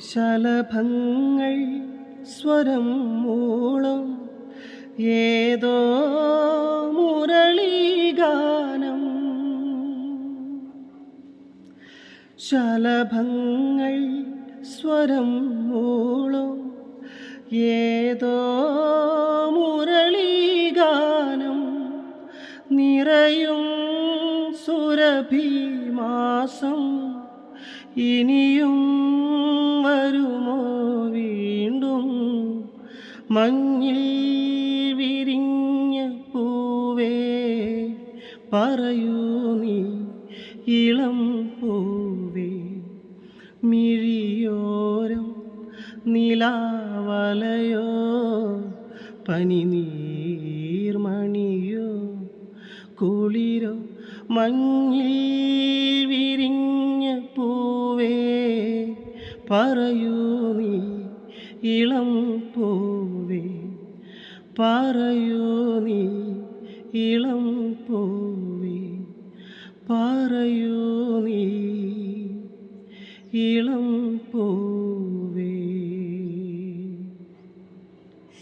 ശലഭങ്ങൾ സ്വരം മൂളും. ഏതോ മുരളീഗാനം. ശലഭങ്ങൾ സ്വരം മൂളും. ഏതോ മുരളീഗാനം. നിറയും സുരഭീമാസം. ഇനിയും മഞ്ഞിൽ വിരിഞ്ഞ പൂവേ പറയൂ നീ ഇളം പൂവേ. മിഴിയോരം നിലാവലയോ പനിനീർമണിയോ കുളിരോ മഞ്ഞിൽ വിരിഞ്ഞ പൂവേ പറയൂ നീ ഇളം പൂവേ പറയൂ നീ ഇളം പൂവേ പറയൂ നീ ഇളം പൂവേ.